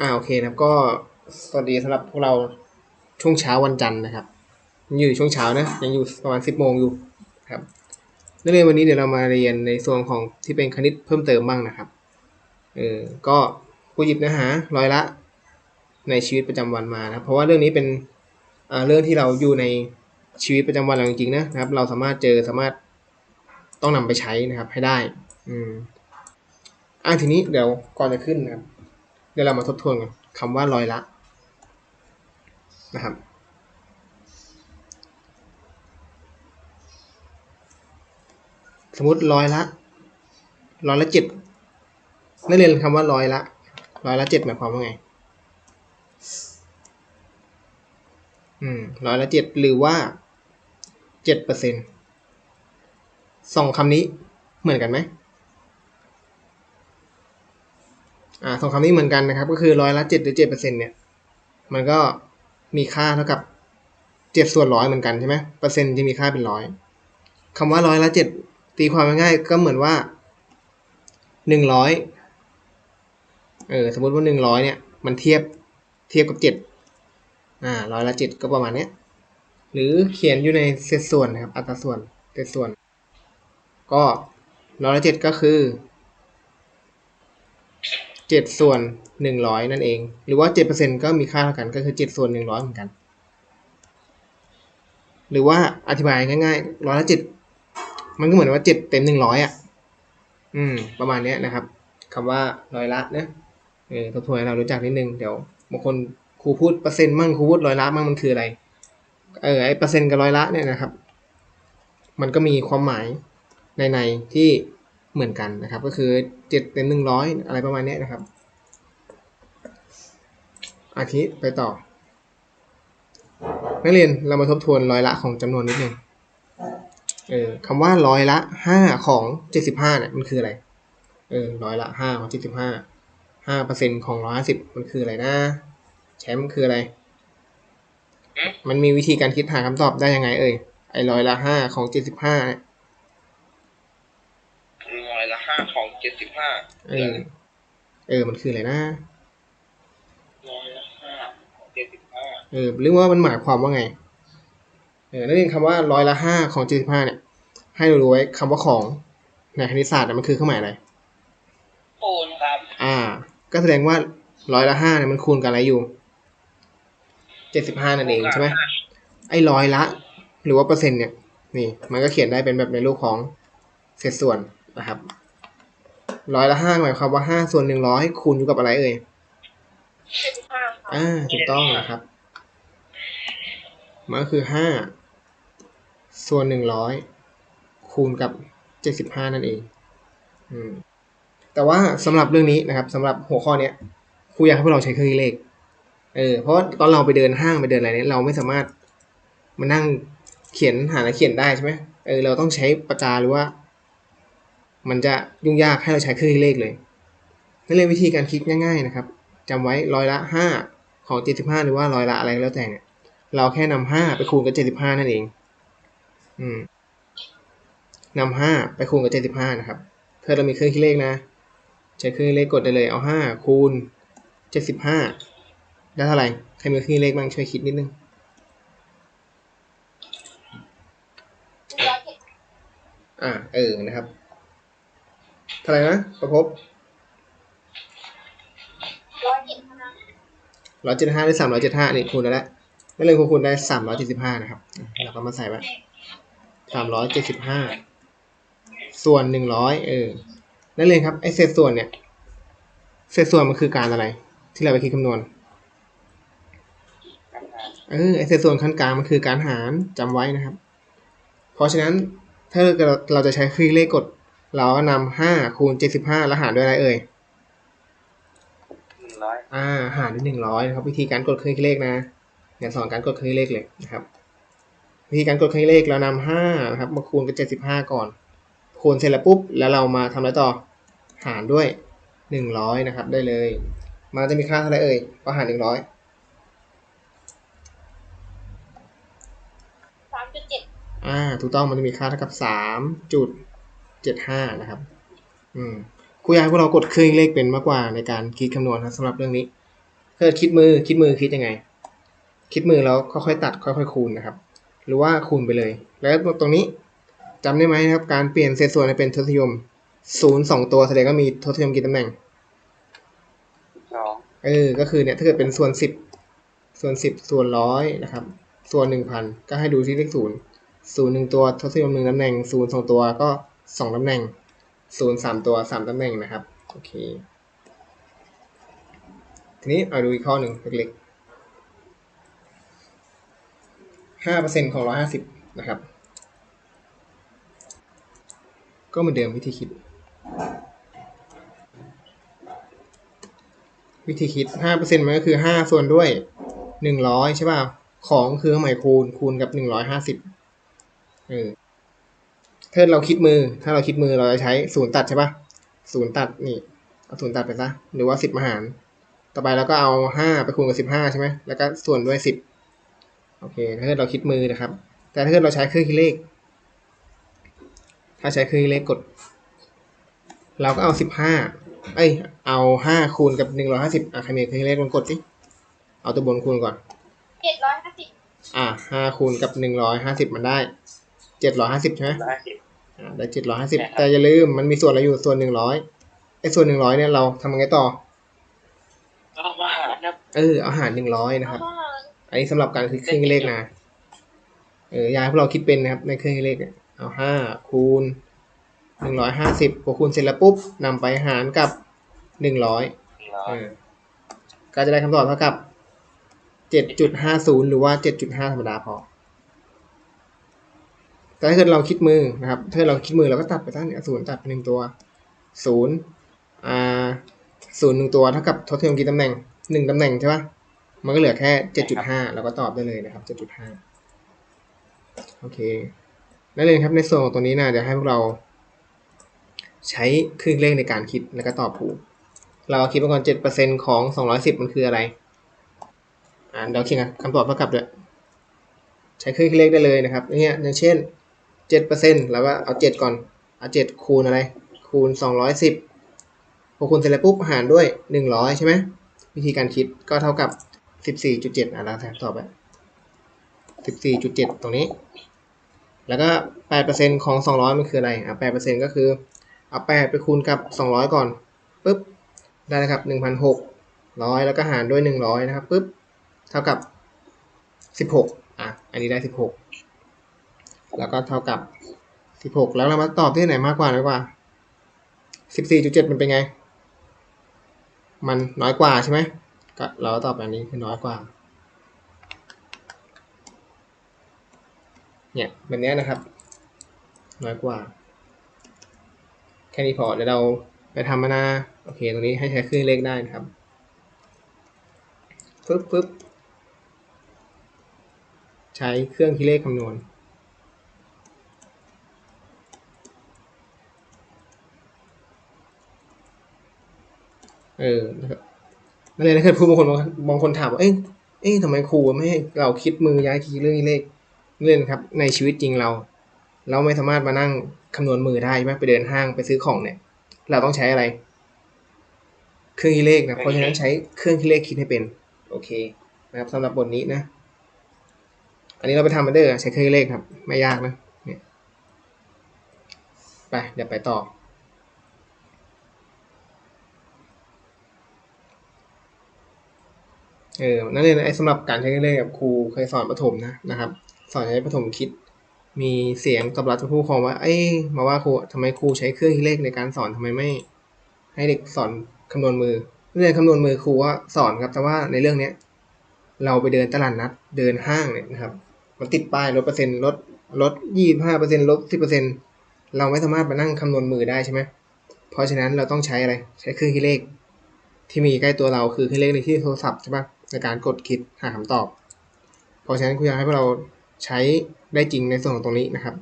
อ่าโอเคนะครับก็สวัสดีสำหรับพวกเราช่วงเช้าวันจันทร์นะครับยังอยู่ช่วงเช้านะยังอยู่ประมาณสิบโมงอยู่ครับนักเรียนวันนี้เดี๋ยวเรามาเรียนในส่วนของที่เป็นคณิตเพิ่มเติมบ้างนะครับเออก็ผู้หยิบเนื้อหาร้อยละในชีวิตประจำวันมานะเพราะว่าเรื่องนี้เป็นอ่าเรื่องที่เราอยู่ในชีวิตประจำวันเราจริงๆนะนะครับ เราสามารถเจอสามารถต้องนำไปใช้นะครับให้ได้อืมอ่าทีนี้เดี๋ยวก่อนจะขึ้นนะครับ ดี๋ยวเรามาทบทวนกันคำว่าร้อยละนะครับสมมติร้อยละร้อยละเจ็ดนักเรียนคำว่าร้อยละร้อยละเจ็ดหมายความว่าไง อืมร้อยละเจ็ดหรือว่าเจ็ดเปอร์เซ็นสองคำนี้เหมือนกันไหม อ่าสองคำนี้เหมือนกันนะครับ ก็คือร้อยละเจ็ดหรือเจ็ดเปอร์เซ็นเนี่ยมันก็มีค่าเท่ากับเจ็ดส่วนร้อยเหมือนกันใช่ไหมเปอร์เซ็นต์จะมีค่าเป็นร้อยคำว่าร้อยละเจ็ดตีความง่ายก็เหมือนว่าหนึ่งร้อยเออสมมติว่าหนึ่งร้อยเนี่ยมันเทียบเทียบกับเจ็ดอ่าร้อยละเจ็ดก็ประมาณเนี้ยหรือเขียนอยู่ในเศษส่วนนะครับ อัตราส่วนเศษส่วน ก็ร้อยละเจ็ดก็คือ เจ็ดส่วนหนึ่งร้อยนั่นเอง หรือว่าเจ็ดเปอร์เซ็นก็มีค่าเท่ากันก็คือเจ็ดส่วนหนึ่งร้อยเหมือนกัน หรือว่าอธิบายง่ายๆร้อยละเจ็ดมันก็เหมือนว่าเจ็ดเต็มหนึ่งร้อยอะ อืม ประมาณนี้นะครับคำว่าร้อยละนะเออทบทวนให้เรารู้จักนิดนึง เดี๋ยวบางคนครูพูดเปอร์เซ็นต์มั่งครูพูดร้อยละมั่งมันคืออะไร เออไอเปอร์เซ็นต์กับร้อยละเนี่ยนะครับ มันก็มีความหมายในในที่ เหมือนกันนะครับ ก็คือเจ็ดเต็มหนึ่งร้อยอะไรประมาณเนี้ยนะครับอาทิไปต่อ นักเรียนเรามาทบทวนร้อยละของจำนวนนิดนึงเออคำว่าร้อยละห้าของเจ็ดสิบห้าเนี่ยมันคืออะไร เออร้อยละห้าของเจ็ดสิบห้าห้าเปอร์เซ็นของร้อยห้าสิบมันคืออะไรนะแชมป์คืออะไร มันมีวิธีการคิดหาคำตอบได้ยังไง เอ่ยไอ้ร้อยละห้าของเจ็ดสิบห้าเนี่ย ร้อยละห้าของเจ็ดสิบห้า เออ เออ มันคืออะไรนะร้อยละห้าของเจ็ดสิบห้าเออหรือว่ามันหมายความว่าไง เออนั่นเองคำว่าร้อยละห้าของเจ็ดสิบห้าเนี่ย ให้เรารู้ไว้คำว่าของในคณิตศาสตร์น่ะมันคือเครื่องหมายอะไรคูณครับ อ่า ก็แสดงว่าร้อยละห้าเนี่ยมันคูณกับอะไรอยู่เจ็ดสิบห้านั่นเองใช่ไหมไอ้ร้อยละ หรือว่าเปอร์เซ็นต์เนี่ย นี่ มันก็เขียนได้เป็นแบบในรูปของเศษส่วนนะครับ ร้อยละห้าหมายความว่าห้าส่วนหนึ่งร้อยคูณอยู่กับอะไรเอ่ยเจ็ดสิบห้าค่ะอ่าถูกต้องนะครับมันก็คือห้าส่วนหนึ่งร้อยคูณกับเจ็ดสิบห้านั่นเอง อืม แต่ว่าสำหรับเรื่องนี้นะครับสำหรับหัวข้อเนี้ยครูอยากให้พวกเราใช้เครื่องคิดเลข เออ เพราะว่าตอนเราไปเดินห้างไปเดินอะไรเนี้ยเราไม่สามารถมานั่งเขียนหาและเขียนได้ใช่ไหมเออ เราต้องใช้ปากกาหรือว่า มันจะยุ่งยากให้เราใช้เครื่องคิดเลขเลยนั่นเลยวิธีการคิดง่าย ๆนะครับจำไว้ร้อยละห้าของเจ็ดสิบห้าหรือว่าร้อยละอะไรก็แล้วแต่เนี่ยเราแค่นำห้าไปคูณกับเจ็ดสิบห้านั่นเองอืมนำห้าไปคูณกับเจ็ดสิบห้านะครับถ้าเรามีเครื่องคิดเลขนะใช้เครื่องคิดเลขกดได้เลย เอาห้าคูณเจ็ดสิบห้าได้เท่าไหร่ ใครมีเครื่องคิดเลขบ้างช่วยคิดนิดนึง อ่า เออ นะครับ เท่าไรนะประพบร้อยเจ็ดห้าร้อยเจ็ดห้าได้สามร้อยเจ็ดห้านี่คูณได้แล้วนั่นเลยคูณได้สามร้อยเจ็ดสิบห้านะครับเราก็มาใส่ไว้สามร้อยเจ็ดสิบห้าส่วนหนึ่งร้อยเออนั่นเลยครับไอเศษส่วนเนี่ย เศษส่วนมันคือการอะไร ที่เราไปคิดคำนวณเออไอเศษส่วนขั้นกลางมันคือการหารจำไว้นะครับ เพราะฉะนั้นถ้าเราเราจะใช้ครื่องเลขกด เราก็นำห้าคูณเจ็ดสิบห้าแล้วหารด้วยอะไรเอ่ยหนึ่งร้อยอ่า หารด้วยหนึ่งร้อยนะครับ วิธีการกดเครื่องคิดเลขนะเนี่ยสอนการกดเครื่องคิดเลขเลยนะครับ วิธีการกดเครื่องคิดเลขเรานำห้านะครับมาคูณกับเจ็ดสิบห้าก่อน คูณเสร็จแล้วปุ๊บ แล้วเรามาทำอะไรต่อ หารด้วยหนึ่งร้อยนะครับ ได้เลย มันจะมีค่าเท่าไหร่เอ่ยพอหารหนึ่งร้อยสามจุดเจ็ดอ่า ถูกต้องมันจะมีค่าเท่ากับสามจุด เจ็ดห้านะครับ อืมครูอยากให้พวกเรากดเครื่องคิดเลขเป็นมากกว่าในการคิดคำนวณนะสำหรับเรื่องนี้ถ้าเกิดคิดมือคิดมือคิดยังไง คิดมือแล้วค่อยๆตัดค่อยๆคูณนะครับ หรือว่าคูณไปเลย แล้วตรงนี้จำได้ไหมนะครับ การเปลี่ยนเศษส่วนให้เป็นทศนิยมศูนย์สองตัวแสดงว่ามีทศนิยมกี่ตำแหน่งสองเออ ก็คือเนี่ยถ้าเกิดเป็นส่วนสิบส่วนสิบส่วนร้อยนะครับ ส่วนหนึ่งพันก็ให้ดูที่เลขศูนย์ศูนย์หนึ่งตัวทศนิยมหนึ่งตำแหน่งศูนย์สองตัวก็ สองตำแหน่งศูนย์สามตัวสามตำแหน่งนะครับ โอเค ทีนี้เอาดูอีกข้อหนึ่งเล็กๆห้าเปอร์เซ็นของร้อยห้าสิบนะครับ ก็เหมือนเดิมวิธีคิด วิธีคิดห้าเปอร์เซ็นต์มันก็คือห้าส่วนด้วยหนึ่งร้อยใช่ป่ะ ของคือหมายคูณคูณกับหนึ่งร้อยห้าสิบเออ ถ้าเราคิดมือ ถ้าเราคิดมือเราจะใช้ศูนย์ตัดใช่ป่ะศูนย์ตัดนี่เอาศูนย์ตัดไปซะหรือว่าสิบมาหาร ต่อไปเราก็เอาห้าไปคูณกับสิบห้าใช่ไหมแล้วก็ส่วนด้วยสิบโอเค ถ้าเกิดเราคิดมือนะครับ แต่ถ้าเกิดเราใช้เครื่องคิดเลข ถ้าใช้เครื่องคิดเลขกด เราก็เอาสิบห้าเอ้ย เอาห้าคูณกับหนึ่งร้อยห้าสิบอะใครมีเครื่องคิดเลขลองกดสิเอาตัวบนคูณก่อนเจ็ดร้อยห้าสิบอะห้าคูณกับหนึ่งร้อยห้าสิบมันได้ เจ็ดร้อยห้าสิบใช่ไหมร้อยห้าสิบอ่าได้เจ็ดร้อยห้าสิบใช่ครับแต่อย่าลืมมันมีส่วนอะไรอยู่ส่วนหนึ่งร้อยไอ้ส่วนหนึ่งร้อยเนี่ยเราทำยังไงต่อเอามาหารนะเออเอาหารหนึ่งร้อยนะครับเอามาอันนี้สำหรับการคือเครื่องคิดเลขนะเออยายพวกเราคิดเป็นนะครับในเครื่องคิดเลขเนี่ยเอาห้าคูณหนึ่งร้อยห้าสิบพอคูณเสร็จแล้วปุ๊บนำไปหารกับหนึ่งร้อยหนึ่งร้อเอยอก็จะได้คำตอบเท่ากับเจ็ดจุดห้าศูนย์หรือว่าเจ็ดจุดห้าธรรมดาพอ แต่ถ้าเกิดเราคิดมือนะครับ ถ้าเราคิดมือเราก็ตัดไปตั้งเนี่ยศูนย์ตัดไปหนึ่งตัวศูนย์อ่าศูนย์หนึ่งตัวเท่ากับทศนิยมกี่ตำแหน่งหนึ่งตำแหน่งใช่ปะมันก็เหลือแค่เจ็ดจุดห้าเราก็ตอบได้เลยนะครับเจ็ดจุดห้าโอเคนั่นเลยครับในส่วนของตัวนี้นะเดี๋ยวให้พวกเรา ใช้เครื่องเลขในการคิดแล้วก็ตอบถูกเราคิดมาก่อนเจ็ดเปอร์เซ็นของสองร้อยสิบมันคืออะไรอ่าเราเขียนคำตอบเท่ากับด้วยใช้เครื่องคิดเลขได้เลยนะครับเนี่ยอย่างเช่น เจ็ดเปอร์เซ็นเราก็เอาเจ็ดก่อน เอาเจ็ดคูณอะไร คูณสองร้อยสิบพอคูณเสร็จแล้วปุ๊บหารด้วยหนึ่งร้อยใช่ไหมวิธีการคิดก็เท่ากับสิบสี่จุดเจ็ดอะเราแทนตอบไปสิบสี่จุดเจ็ดตรงนี้ แล้วก็แปดเปอร์เซ็นต์ของสองร้อยมันคืออะไร อะแปดเปอร์เซ็นต์ก็คือ เอาแปดไปคูณกับสองร้อยก่อนปุ๊บ ได้นะครับหนึ่งพันหกร้อยแล้วก็หารด้วยหนึ่งร้อยนะครับปุ๊บ เท่ากับสิบหกอะ อันนี้ได้สิบหก แล้วก็เท่ากับสิบหกแล้วเรามาตอบที่ไหนมากกว่าน้อยกว่าสิบสี่จุดเจ็ดมันเป็นไง มันน้อยกว่าใช่ไหมก็เราตอบแบบนี้คือน้อยกว่า เนี่ยแบบนี้นะครับ น้อยกว่า แค่นี้พอเดี๋ยวเราไปทำมานาโอเค ตรงนี้ให้ใช้เครื่องเลขได้นะครับปึ๊บปึ๊บใช้เครื่องคิดเลขคำนวณ เออนะครับนั่นเลยนะคือผู้บางคนบางคนถามว่าเอ้ยเอ้ยทำไมครูไม่ให้เราคิดมือย้ายคิดเรื่องเลขเรื่องครับ ในชีวิตจริงเรา เราไม่สามารถมานั่งคำนวณมือได้ใช่ไหมไปเดินห้างไปซื้อของเนี่ย เราต้องใช้อะไร เครื่องคิดเลขนะเพราะฉะนั้นใช้เครื่องคิดเลขคิดให้เป็น โอเค นะครับสำหรับบทนี้นะ อันนี้เราไปทำมาเดอร์ใช้เครื่องคิดเลขครับ ไม่ยากนะเนี่ยไปเดี๋ยวไปต่อ เออนั่นเลยนะไอ้สำหรับการใช้เครื่องเลขกับครูเคยสอนประถมนะนะครับ สอนใช้ประถมคิด มีเสียงตอบรับจากผู้ปกครองว่า เอ้ยมาว่าครูทำไมครูใช้เครื่องคิดเลขในการสอนทำไมไม่ ให้เด็กสอนคำนวณมือเรื่องคำนวณมือครูว่าสอนครับแต่ว่าในเรื่องเนี้ยเราไปเดินตลาดนัดเดินห้างเนี่ยนะครับ มันติดป้ายลดเปอร์เซ็นต์ลดลดยี่ห้าเปอร์เซ็นต์ลดสิบเปอร์เซ็นต์เราไม่สามารถมานั่งคำนวณมือได้ใช่ไหมเพราะฉะนั้นเราต้องใช้อะไร ใช้เครื่องคิดเลข ที่มีใกล้ตัวเราคือเครื่องเลขในที่โทรศัพท์ใช่ปะ ในการกดคิดหาคำตอบ เพราะฉะนั้นครูอยากให้พวกเราใช้ได้จริงในส่วนของตรงนี้นะครับ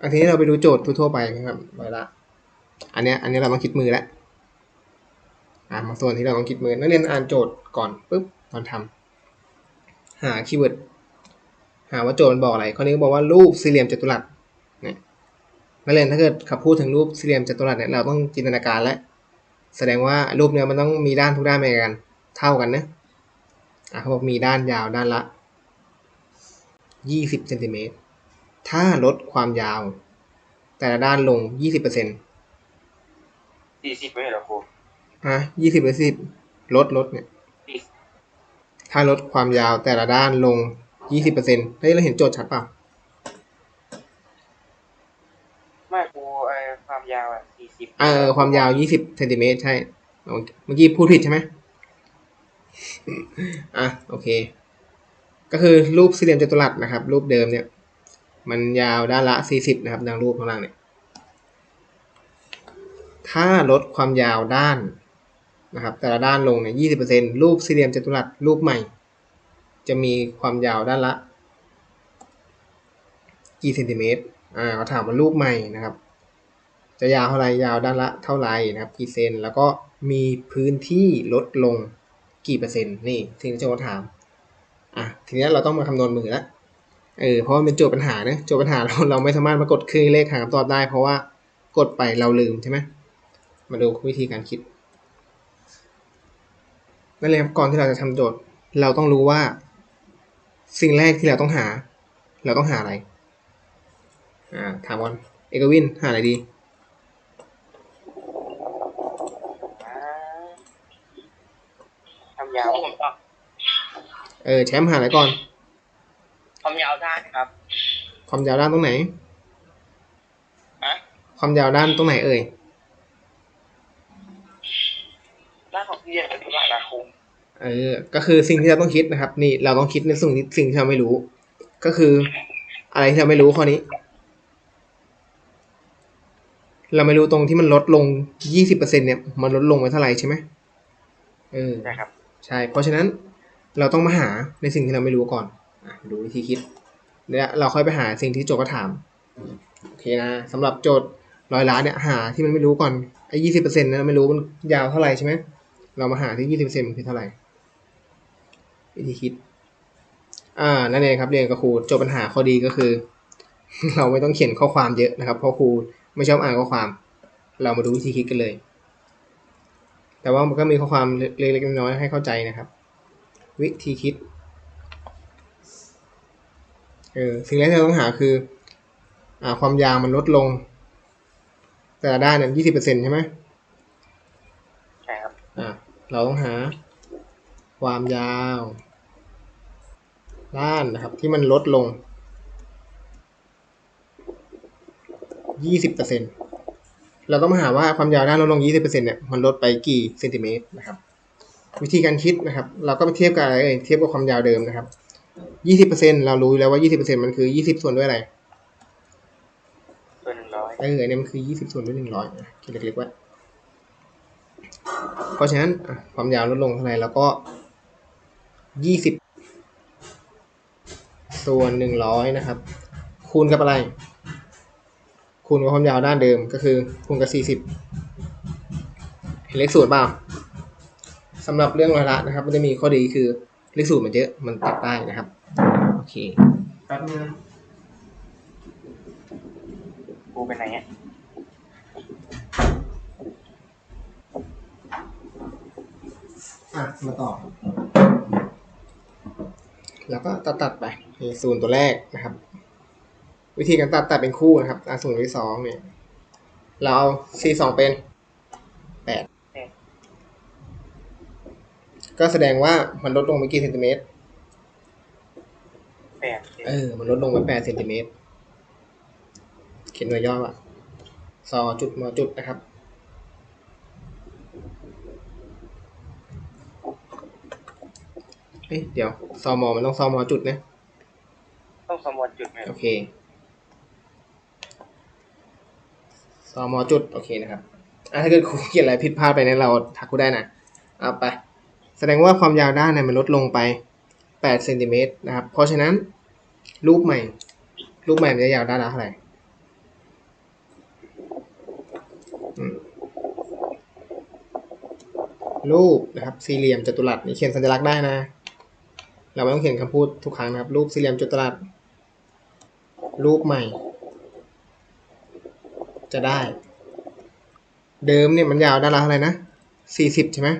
อันทีนี้เราไปดูโจทย์ทั่วๆไปนะครับไว้ละ อันเนี้ยอันนี้เราต้องคิดมือแล้วอ่ามาส่วนที่เราต้องคิดมือนักเรียนอ่านโจทย์ก่อนปุ๊บตอนทำหาคีย์เวิร์ดหาว่าโจทย์มันบอกอะไรข้อนี้ก็บอกว่ารูปสี่เหลี่ยมจัตุรัสเนี่ยนักเรียนถ้าเกิดขับพูดถึงรูปสี่เหลี่ยมจัตุรัสเนี่ยเราต้องจินตนาการแล้วแสดงว่ารูปเนี่ยมันต้องมีด้านทุกด้านเหมือนกัน เท่ากันนะ อะเขาบอกมีด้านยาวด้านละ 20เซนติเมตร ถ้าลดความยาว แต่ละด้านลง 20เปอร์เซ็นต์สี่สิบไม่ใช่เหรอครูฮะ20หรือ10ลดลดเนี่ยสี่ถ้าลดความยาวแต่ละด้านลง 20เปอร์เซ็นต์เฮ้ยเราเห็นโจทย์ชัดเปล่าไม่ครูไอ้ความยาวอะสี่สิบเออความยาว 20เซนติเมตรใช่โอเคเมื่อกี้พูดผิดใช่ไหม อะโอเค ก็คือรูปสี่เหลี่ยมจัตุรัสนะครับ รูปเดิมเนี่ย มันยาวด้านละ 40 นะครับดังรูปข้างล่างเนี่ย ถ้าลดความยาวด้านนะครับ แต่ละด้านลงเนี่ย20%รูปสี่เหลี่ยมจัตุรัสรูปใหม่ จะมีความยาวด้านละ กี่เซนติเมตรอ่าเขาถามว่ารูปใหม่นะครับ จะยาวเท่าไรยาวด้านละเท่าไรนะครับ กี่เซนแล้วก็มีพื้นที่ลดลง กี่เปอร์เซ็นต์นี่สิ่งที่โจทย์ถามอะทีนี้เราต้องมาคำนวณมือละเออเพราะมันเป็นโจทย์ปัญหาเนะโจทย์ปัญหาเราเราไม่สามารถมากดครื่องเลขหาคำตอบได้ เพราะว่ากดไปเราลืมใช่ไหมมาดูวิธีการคิดนั่นเลยครับก่อนที่เราจะทำโจทย์ เราต้องรู้ว่า สิ่งแรกที่เราต้องหา เราต้องหาอะไรอ่าถามก่อนเอกวินหาอะไรดี อ่าความ ยาว ผมก็เออแชมป์หาอะไรก่อน ความยาวได้ครับ ความยาวด้านตรงไหนอะความยาวด้านตรงไหนเอ่ย ด้านของที่เรียนเป็นภาษาละครูเออ ก็คือสิ่งที่เราต้องคิดนะครับ นี่เราต้องคิดในสิ่งที่สิ่งที่เราไม่รู้ ก็คือ อะไรที่เราไม่รู้ข้อนี้ เราไม่รู้ตรงที่มันลดลงยี่สิบเปอร์เซ็นเนี่ย มันลดลงไปเท่าไหร่ใช่ไหมเออ นะครับ ใช่ เพราะฉะนั้นเราต้องมาหาในสิ่งที่เราไม่รู้ก่อนอดูวิธีคิดแล้วเราค่อยไปหาสิ่งที่โจทย์ก็ถามโอเคนะสำหรับโจทย์ร้อยล้านเนี่ยหาที่มันไม่รู้ก่อนไอ้ยี่สิบเปอร์เซ็นต์นะไม่รู้มันยาวเท่าไหร่ใช่ไหมเรามาหาที่ยี่สิบเปอร์เซ็นต์มันคือเท่าไหร่วิธีคิด อ่านั่นเองครับเรียนกับครูโจทย์ปัญหาข้อดีก็คือ เราไม่ต้องเขียนข้อความเยอะนะครับเพราะครูไม่ชอบอ่านข้อความ เรามาดูวิธีคิดกันเลย แต่ว่ามันก็มีข้อความเล็กๆน้อยๆให้เข้าใจนะครับ วิธีคิดเออสิ่งแรกที่เราต้องหาคืออ่าความยาวมันลดลง แต่ละด้านเนี่ยยี่สิบเปอร์เซ็นใช่ไหมใช่ครับอะเราต้องหา ความยาว ด้านนะครับ ที่มันลดลงยี่สิบเปอร์เซ็น เราต้องมาหาว่าความยาวด้านลดลงยี่สิบเปอร์เซ็นเนี่ยมันลดไปกี่เซนติเมตรนะครับวิธีการคิดนะครับ เราก็ไปเทียบกับอะไรเอ่ยเทียบกับความยาวเดิมนะครับยี่สิบเปอร์เซ็นเรารู้อยู่แล้วว่ายี่สิบเปอร์เซ็นมันคือยี่สิบส่วนด้วยอะไรตัวหนึ่งร้อยเออเนี่ยมันคือยี่สิบส่วนด้วยหนึ่งร้อยคิดเล็กๆไว้เพราะฉะนั้นอะความยาวลดลงเท่าไหร่แล้วก็ยี่สิบส่วนหนึ่งร้อยนะครับ คูณกับอะไร คูณกับความยาวด้านเดิมก็คือคูณกับสี่สิบเห็นเลขสูตรเปล่าสำหรับเรื่องร้อยละนะครับ มันจะมีข้อดีคือเลขสูตรมันเยอะมันตัดได้นะครับโอเคแป๊บนึงนะครูเป็นไหนเนี่ยอะมาต่อ แล้วก็ตัดตัดๆไปนี่ศูนย์ตัวแรกนะครับ วิธีการตัดตัดเป็นคู่นะครับอะศูนย์ที่สองเนี่ยเราเอา c สองเป็นแปดก็แสดงว่ามันลดลงไปกี่เซนติเมตรแปดเออ มันลดลงไปแปดเซนติเมตรเขียนหน่วยย่อว่าซอจุดมอจุดนะครับเอ้ยเดี๋ยวซอมอมันต้องซอมอจุดนะ ต้องสมวนจุดไหม โอเค ซอมอจุดโอเคนะครับอะถ้าเกิดครูเขียนอะไรผิดพลาดไปเนี่ยเราทักครูได้นะเอาไป แสดงว่าความยาวด้านเนี่ยมันลดลงไป8เซนติเมตรนะครับ เพราะฉะนั้นรูปใหม่ รูปใหม่มันจะยาวด้านละเท่าไหร่รูปนะครับ สี่เหลี่ยมจัตุรัสนี่เขียนสัญลักษณ์ได้นะ เราไม่ต้องเขียนคำพูดทุกครั้งนะครับ รูปสี่เหลี่ยมจัตุรัสรูปใหม่ จะได้ เดิมเนี่ยมันยาวด้านละเท่าไหร่นะสี่สิบใช่ไหม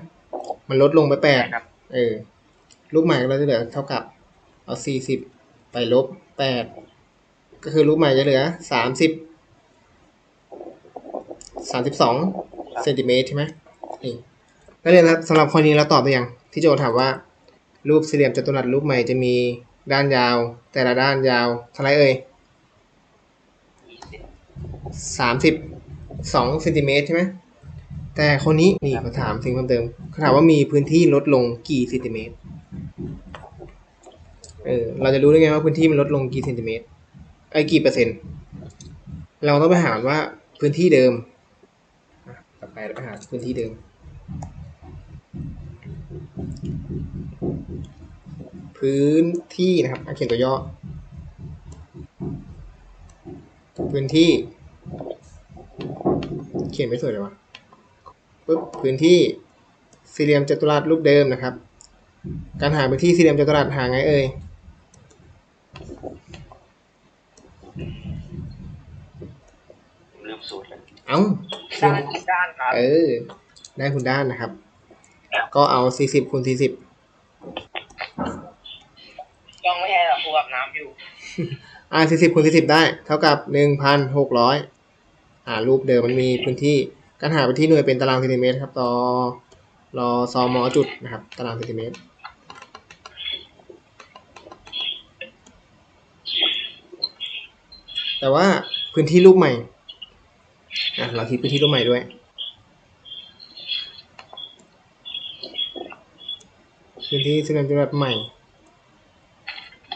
มันลดลงไปแปดครับเออรูปใหม่ก็จะเหลือเท่ากับ เอาสี่สิบไปลบแปดก็คือรูปใหม่จะเหลือสามสิบสามสิบสองเซนติเมตรใช่ไหมนี่นักเรียนครับสำหรับข้อนี้เราตอบไปยังที่โจถามว่า รูปสี่เหลี่ยมจัตุรัสรูปใหม่จะมีด้านยาว แต่ละด้านยาวเท่าไหรเอ่ยยี่ สิบสามสิบสองเซนติเมตรใช่ไหมแต่คนนี้นี่เขาถามสิ่งเพิ่มเติมเขาถามว่ามีพื้นที่ลดลงกี่เซนติเมตรเออเราจะรู้ได้ไงว่าพื้นที่มันลดลงกี่เซนติเมตรไอ้ยกี่เปอร์เซ็นต์ เราต้องไปหาว่าพื้นที่เดิมอะต่อไปเราไปหาพื้นที่เดิม พื้นที่นะครับอะเขียนตัวย่อ พื้นที่ เขียนไม่สวยเลยวะปุ๊บพื้นที่สี่เหลี่ยมจัตุรัสรูปเดิมนะครับ การหาพื้นที่สี่เหลี่ยมจัตุรัสหาไงเอ่ยผมลืมสูตรเลยเอ้าด้านอีกด้านครับเออ ได้คุณด้านนะครับ ก็เอาสี่สิบคูณสี่สิบต้องไม่ใช่หรอกครูอาบน้ำอยู่ อ่าสี่สิบคูณสี่สิบได้ เท่ากับหนึ่งพันหกร้อยอ่ารูปเดิมมันมีพื้นที่การหาพื้นที่หน่วยเป็นตารางเซนติเมตรครับต่อรอซอมอจุดนะครับ ตารางเซนติเมตรแต่ว่าพื้นที่รูปใหม่อะเราคิดพื้นที่รูปใหม่ด้วย พื้นที่สี่เหลี่ยมจัตุรัสใหม่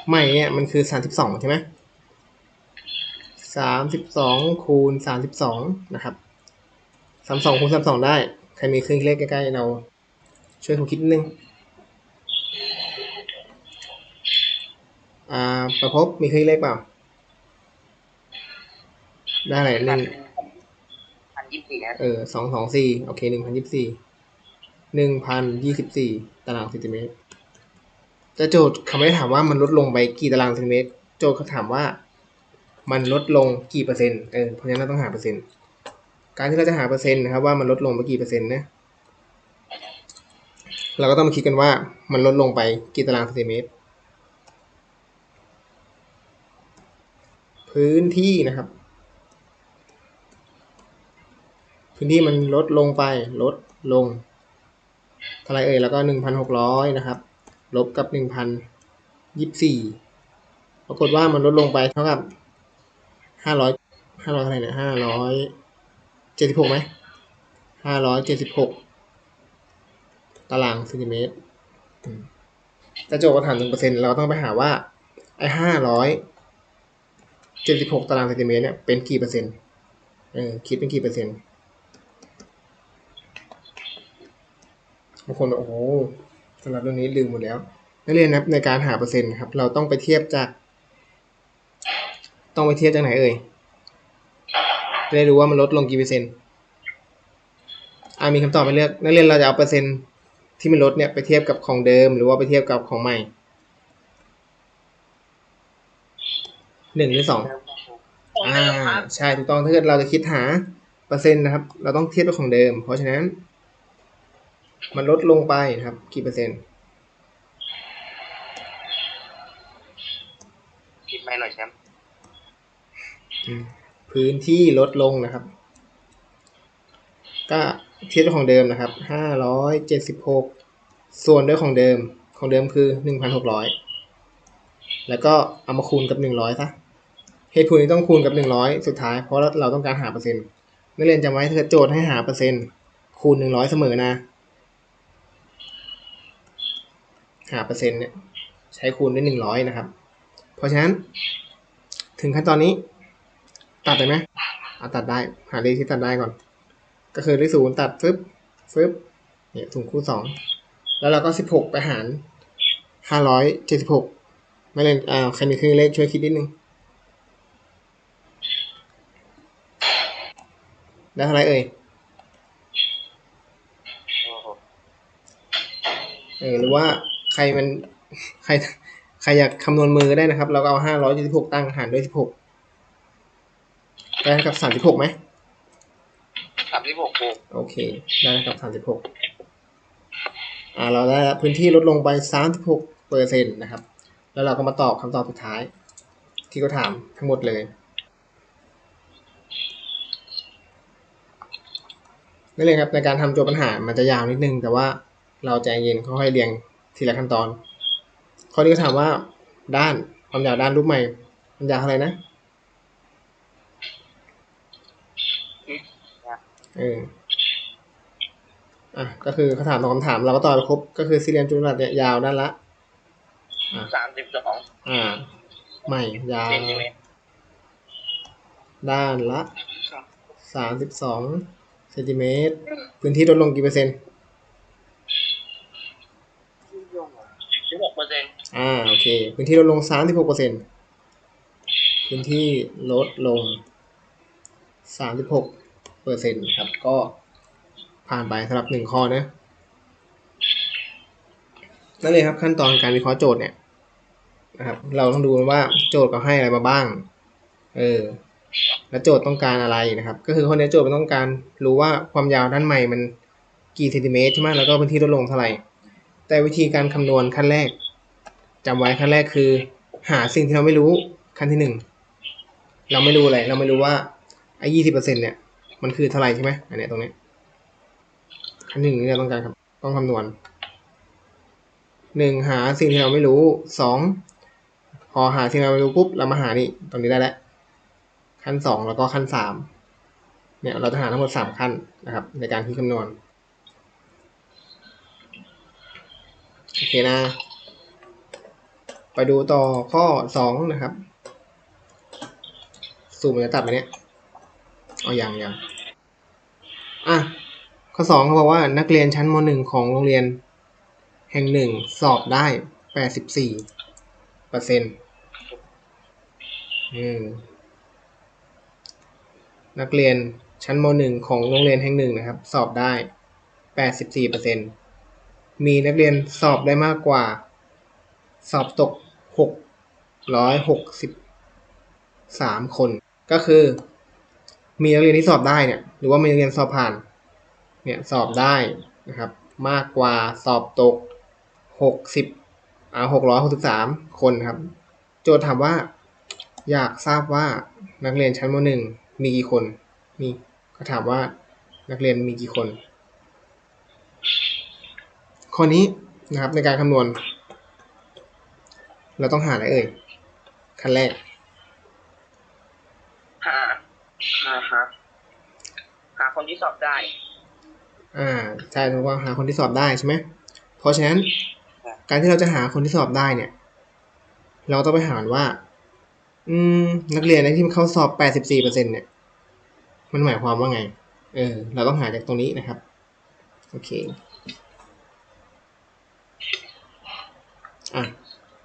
ใหม่เนี่ยมันคือสามสิบสองใช่ไหม สามสิบสองคูณสามสิบสองนะครับสามสองคูณสามสองได้ ใครมีเครื่องคิดเลขใกล้ๆเรา ช่วยผมคิดนิดนึงอ่าประพบมีเครื่องคิดเลขเปล่า ได้อะไรหนึ่งพันยี่สิบสี่นะเออสองสองสี่โอเคหนึ่งพันยี่สิบสี่หนึ่งพันยี่สิบสี่ตารางเซนติเมตรแต่โจทย์เขาไม่ได้ถามว่ามันลดลงไปกี่ตารางเซนติเมตร โจทย์เขาถามว่า มันลดลงกี่เปอร์เซ็นต์เออเพราะฉะนั้นเราต้องหาเปอร์เซ็นต์การที่เราจะหาเปอร์เซ็นต์นะครับว่ามันลดลงไปกี่เปอร์เซ็นต์นะเราก็ต้องมาคิดกันว่ามันลดลงไปกี่ตารางเซนติเมตร พื้นที่นะครับ พื้นที่มันลดลงไปลดลงเท่าไรเอ่ยแล้วก็หนึ่งพันหกร้อยนะครับ ลบกับหนึ่งพันยี่สิบสี่ปรากฏว่ามันลดลงไปเท่ากับ ห้าร้อยห้าร้อยเท่าไรเนี่ยห้าร้อยเจ็ดสิบหกไหมห้าร้อยเจ็ดสิบหกตารางเซนติเมตรอืมแต่โจทย์ก็ถามหนึ่งเปอร์เซ็นต์เราต้องไปหาว่า ไอ้ห้าร้อยเจ็ดสิบหกตารางเซนติเมตรเนี่ยเป็นกี่เปอร์เซ็นต์เออคิดเป็นกี่เปอร์เซ็นต์บางคนบอกโอ้โหสำหรับเรื่องนี้ลืมหมดแล้วนักเรียนนะครับในการหาเปอร์เซ็นต์ครับ เราต้องไปเทียบจาก ต้องไปเทียบจากไหนเอ่ยจะได้รู้ว่ามันลดลงกี่เปอร์เซ็นต์อ่ามีคำตอบไปเลือกนักเรียนเราจะเอาเปอร์เซ็นต์ที่มันลดเนี่ยไปเทียบกับของเดิม หรือว่าไปเทียบกับของใหม่หนึ่งหรือสองอ่าใช่ถูกต้องถ้าเกิดเราจะคิดหาเปอร์เซ็นต์นะครับ เราต้องเทียบกับของเดิม เพราะฉะนั้น มันลดลงไปนะครับ กี่เปอร์เซ็นต์ คิดไม่หน่อยแชมป์ อืม พื้นที่ลดลงนะครับ ก็เทียบด้วยของเดิมนะครับห้าร้อยเจ็ดสิบหกส่วนด้วยของเดิมของเดิมคือหนึ่งพันหกร้อยแล้วก็เอามาคูณกับหนึ่งร้อยซะเหตุผลที่ต้องคูณกับหนึ่งร้อยสุดท้ายเพราะเราต้องการหาเปอร์เซ็นต์นักเรียนจำไว้ถ้าเกิดโจทย์ให้หาเปอร์เซ็นต์คูณหนึ่งร้อยเสมอนะ หาเปอร์เซ็นต์เนี่ยใช้คูณด้วยหนึ่งร้อยนะครับ เพราะฉะนั้น ถึงขั้นตอนนี้ ตัดเลยไหมเอาตัดได้ หาเลขที่ตัดได้ก่อน ก็คือเลขศูนย์ตัดฟึบฟึบเนี่ยศูนย์คูณสองแล้วเราก็สิบหกไปหารห้าร้อยเจ็ดสิบหกไม่เล่นอ่าใครมีเครื่องเลขช่วยคิดนิดนึงได้เท่าไหรเอ่ยโอ้โหเออหรือว่าใครมันใครใครอยากคำนวณมือก็ได้นะครับ เราก็เอาห้าร้อยเจ็ดสิบหกตั้งหารด้วยสิบหก ได้เท่ากับสามสิบหกไหมสามสิบหกครูโอเค ได้เท่ากับสามสิบหกอ่าเราได้พื้นที่ลดลงไป36เปอร์เซ็นต์นะครับ แล้วเราก็มาตอบคำตอบสุดท้าย ที่เขาถามทั้งหมดเลยนั่นเลยครับในการทำโจทย์ปัญหามันจะยาวนิดนึง แต่ว่าเราใจเย็นค่อยๆเรียงทีละขั้นตอน ข้อนี้ก็ถามว่าด้านความยาวด้านรูปใหม่ มันยาวเท่าไหร่นะ เอออะก็คือเขาถามตอบคำถามเราก็ตอบไปครบ ก็คือสี่เหลี่ยมจัตุรัสเนี่ยยาวด้านละสามสิบสองอ่า ใหม่ยาวเซนติเมตรด้านละสามสิบสองเซนติเมตร พื้นที่ลดลงกี่เปอร์เซ็นต์สิบหกเปอร์เซ็นต์อ่า โอเค พื้นที่ลดลงสามสิบหกเปอร์เซ็นต์พื้นที่ลดลงสามสิบหก เปอร์เซ็นต์ครับ ก็ผ่านไปสำหรับหนึ่งข้อนะนั่นเลยครับขั้นตอนการวิเคราะห์โจทย์เนี่ยนะครับ เราต้องดูว่าโจทย์เขาให้อะไรมาบ้าง เออแล้วโจทย์ต้องการอะไรนะครับ ก็คือคนในโจทย์มันต้องการรู้ว่าความยาวด้านใหม่มันกี่เซนติเมตรใช่ไหมแล้วก็พื้นที่ลดลงเท่าไหร่ แต่วิธีการคำนวณขั้นแรกจำไว้ขั้นแรกคือ หาสิ่งที่เราไม่รู้ขั้นที่หนึ่งเราไม่รู้อะไรเราไม่รู้ว่าไอ้ยี่สิบเปอร์เซ็นเนี่ย มันคือเท่าไหร่ใช่ไหมอันเนี้ยตรงนี้ขั้นหนึ่งนี่เราต้องการครับต้องคำนวณหนึ่งหาสิ่งที่เราไม่รู้สองพอหาสิ่งที่เราไม่รู้ปุ๊บเรามาหานี่ตรงนี้ได้แล้วขั้นสองแล้วก็ขั้นสามเนี่ยเราจะหาทั้งหมดสามขั้นนะครับ ในการคิดคำนวณโอเคนะ ไปดูต่อข้อสองนะครับ สูมมันจะตัดไหมเนี่ยเอาอย่างอย่าง ข้อสองเขาบอกว่านักเรียนชั้นมหนึ่งของโรงเรียน แห่งหนึ่งสอบได้แปดสิบสี่เปอร์เซ็นต์นักเรียนชั้นมหนึ่งของโรงเรียนแห่งหนึ่งนะครับ สอบได้แปดสิบสี่เปอร์เซ็นต์มีนักเรียนสอบได้มากกว่า สอบตกหกร้อยหกสิบสามคน ก็คือ มีนักเรียนที่สอบได้เนี่ย หรือว่ามีนักเรียนสอบผ่าน เนี่ยสอบได้นะครับมากกว่าสอบตกหกสิบอ่าหกร้อยหกสิบสามคนครับ โจทย์ถามว่า อยากทราบว่านักเรียนชั้นมหนึ่งมีกี่คนมีก็ถามว่านักเรียนมีกี่คน ข้อนี้นะครับในการคำนวณ เราต้องหาอะไรเอ่ยขั้นแรกหาหาหาหาคนที่สอบได้ อ่าใช่ถูกว่าหาคนที่สอบได้ใช่ไหมเพราะฉะนั้น การที่เราจะหาคนที่สอบได้เนี่ย เราต้องไปหาว่า อืม นักเรียนที่เข้าสอบ84เปอร์เซ็นเนี่ย มันหมายความว่าไง เออ เราต้องหาจากตรงนี้นะครับ โอเค อะ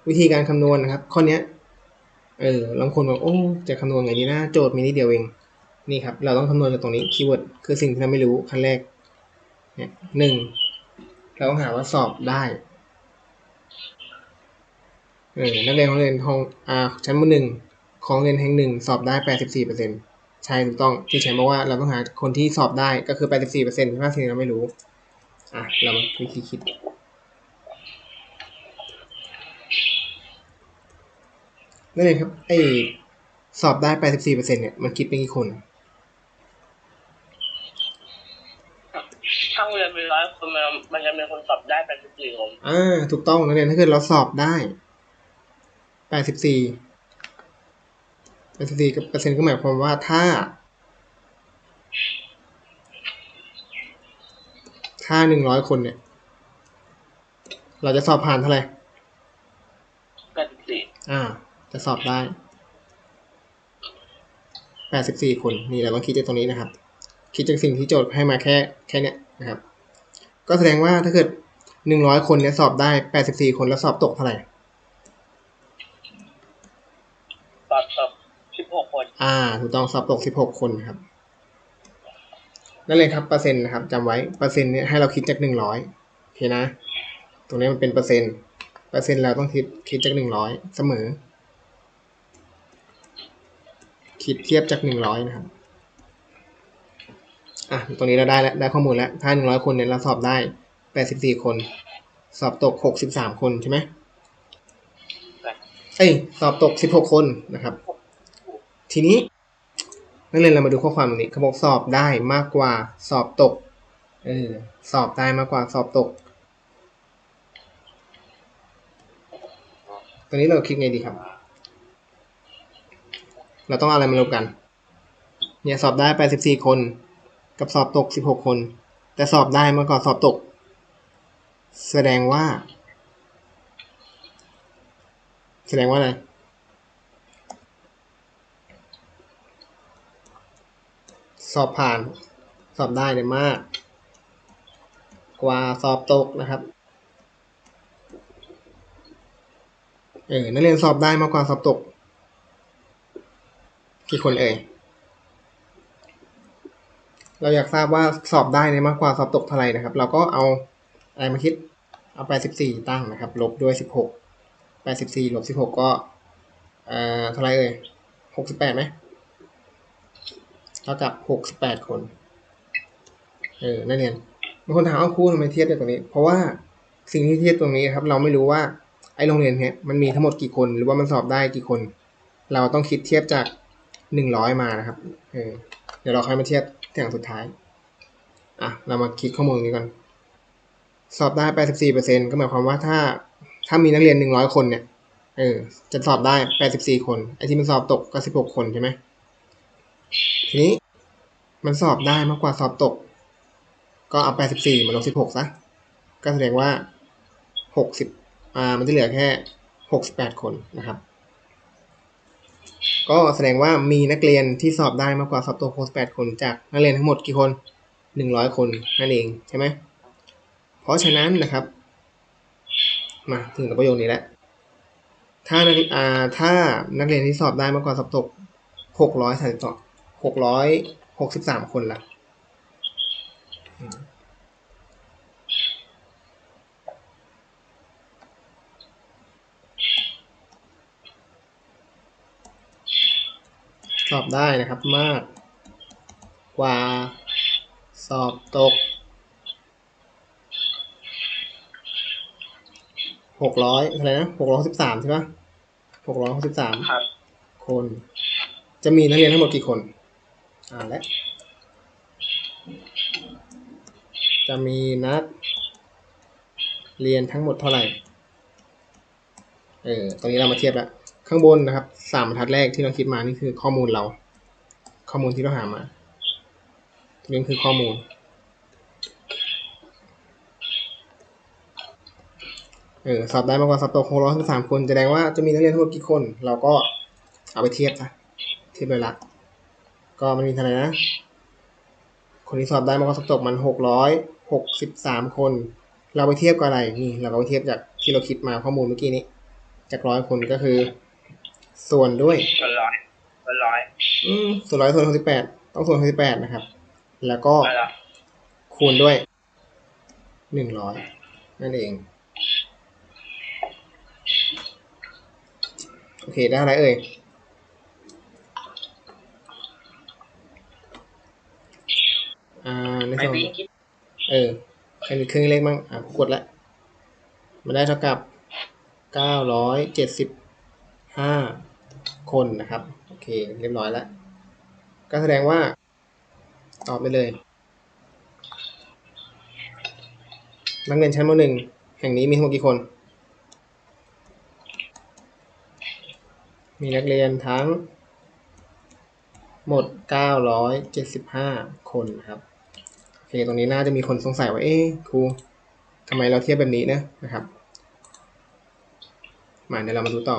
วิธีการคำนวณนะครับ ข้อเนี้ยเออบางคนบอกโอ้ จะคำนวณไงดีนะ โจทย์มีนิดเดียวเอง นี่ครับ เราต้องคำนวณจากตรงนี้คีย์เวิร์ดคือสิ่งที่เราไม่รู้ขั้นแรก เนี่ยหนึ่งเราต้องหาว่าสอบได้เออนักเรียนของเรียนของอ่าชั้นมหนึ่งของเรียนแห่งหนึ่งสอบได้แปดสิบสี่เปอร์เซ็นต์ใช่ถูกต้องที่ใช้บอกว่าเราต้องหาคนที่สอบได้ก็คือแปดสิบสี่เปอร์เซ็นต์ถ้าสิ่งเราไม่รู้อะเรามาวิธีคิดนั่นเองครับไอสอบได้แปดสิบสี่เปอร์เซ็นต์เนี่ยมันคิดเป็นกี่คน ร้อยคนมันมันจะมีคนสอบได้แปดสิบสี่คนอ่าถูกต้องนักเรียนถ้าเกิดเราสอบได้แปดสิบสี่แปดสิบสี่เปอร์เซ็นต์ก็หมายความว่าถ้า ถ้าหนึ่งร้อยคนเนี่ย เราจะสอบผ่านเท่าไหร่แปดสิบสี่อ่า จะสอบได้แปดสิบสี่คนนี่เราต้องคิดจากตรงนี้นะครับ คิดจากสิ่งที่โจทย์ให้มาแค่แค่เนี้ยนะครับ ก็แสดงว่าถ้าเกิดหนึ่งร้อยคนเนี่ยสอบได้แปดสิบสี่คนแล้วสอบตกเท่าไหร่สอบตกสิบหกคน อ่า ถูกต้องสอบตกสิบหกคนครับนั่นเลยครับเปอร์เซ็นต์นะครับจำไว้เปอร์เซ็นต์เนี่ยให้เราคิดจากหนึ่งร้อยโอเคนะ ตรงนี้มันเป็นเปอร์เซ็นต์เปอร์เซ็นต์เราต้องคิดคิดจากหนึ่งร้อยเสมอ คิดเทียบจากหนึ่งร้อยนะครับ อะตรงนี้เราได้แล้วได้ข้อมูลแล้วถ้าหนึ่งร้อยคนเนี่ยเราสอบได้แปดสิบสี่คน สอบตกหกสิบสามคนใช่ไหมเอ้ยสอบตกสิบหกคนนะครับ ทีนี้นักเรียนเรามาดูข้อความตรงนี้เขาบอกสอบได้มากกว่าสอบตกเออสอบได้มากกว่าสอบตกตอนนี้เราคิดไงดีครับ เราต้องเอาอะไรมารวมกัน เนี่ยสอบได้แปดสิบสี่คน กับสอบตกสิบหกคน แต่สอบได้มากกว่าสอบตก แสดงว่า แสดงว่าอะไรสอบผ่านสอบได้เนี่ยมาก กว่าสอบตกนะครับเออนักเรียนสอบได้มากกว่าสอบตก กี่คนเอ่ย เราอยากทราบว่าสอบได้เนี่ยมากกว่าสอบตกเท่าไหร่นะครับ เราก็เอาอะไรมาคิดเอาแปดสิบสี่ตั้งนะครับ ลบด้วยสิบหกแปดสิบสี่ลบสิบหกก็เอ่อเท่าไรเอ่ยหกสิบแปดไหมเท่ากับหกสิบแปดคน เออนักเรียนบางคนถามว่าครูทำไมเทียบได้ตรงนี้ เพราะว่าสิ่งที่เทียบตรงนี้ครับ เราไม่รู้ว่าไอ้โรงเรียนเนี้ยมันมีทั้งหมดกี่คนหรือว่ามันสอบได้กี่คน เราต้องคิดเทียบจากหนึ่งร้อยมานะครับ เออเดี๋ยวเราค่อยมาเทียบ อย่างสุดท้าย อะ เรามาคิดข้อมูลนี้ก่อน สอบได้ 84%ก็หมายความว่าถ้า ถ้ามีนักเรียน 100 คนเนี่ย เออ จะสอบได้ 84 คน ไอ้ที่มันสอบตกก็ 16 คนใช่ไหม ทีนี้ มันสอบได้มากกว่าสอบตก ก็เอา 84 มาลบ 16 ซะ ก็แสดงว่า 60 อ่า มันจะเหลือแค่ 68 คนนะครับ ก็แสดงว่ามีนักเรียนที่สอบได้มากกว่าสอบตก68คนจากนักเรียนทั้งหมดกี่คน100คนนั่นเองใช่ไหมเพราะฉะนั้นนะครับ มาถึงประโยคนี้แล้วถ้านักอ่าถ้านักเรียนที่สอบได้มากกว่าสอบตก600สามสิบสอง663คนละอืม สอบได้นะครับมาก กว่า สอบตก หกร้อยอะไรนะหกร้อยสิบสามใช่ปะหกร้อยสิบสามครับ คน จะมีนักเรียนทั้งหมดกี่คน อ่าและ จะมีนัก เรียนทั้งหมดเท่าไหร่ เออ ตรงนี้เรามาเทียบแล้ว ข้างบนนะครับสามบรรทัดแรกที่เราคิดมานี่คือข้อมูลเรา ข้อมูลที่เราหามานี้คือข้อมูล เออสอบได้มากกว่าสอบตกหกร้อยสามคนแสดงว่าจะมีนักเรียนทั้งหมดกี่คน เราก็เอาไปเทียบนะเทียบโดยหลัก ก็มันมีเท่าไหร่นะ คนที่สอบได้มากกว่าสอบตกมันหกร้อยหกสิบสามคน เราไปเทียบกับอะไรนี่เราก็ไปเทียบจากที่เราคิดมาข้อมูลเมื่อกี้นี้จากร้อยคนก็คือ ส่วนด้วย ส่วนร้อยส่วนร้อยอืมส่วนร้อยส่วนหกสิบแปดต้องส่วนหกสิบแปดนะครับ แล้วก็อะไรล่ะคูณด้วยหนึ่งร้อยนั่นเอง โอเคได้อะไรเอ่ยอ่าในไม่ส่วนพี่คิดเออใครมีเครื่องเลขบ้างอะกดละมันได้เท่ากับเก้าร้อยเจ็ดสิบ ห้าคนนะครับ โอเค เรียบร้อยแล้ว ก็แสดงว่า ตอบไปเลย นักเรียนชั้นมหนึ่งแห่งนี้มีทั้งหมดกี่คน มีนักเรียนทั้ง หมด 975 คนนะครับ โอเค ตรงนี้น่าจะมีคนสงสัยว่า เอ๊ะครูทำไมเราเทียบแบบนี้นะนะครับ มาเดี๋ยวเรามาดูต่อ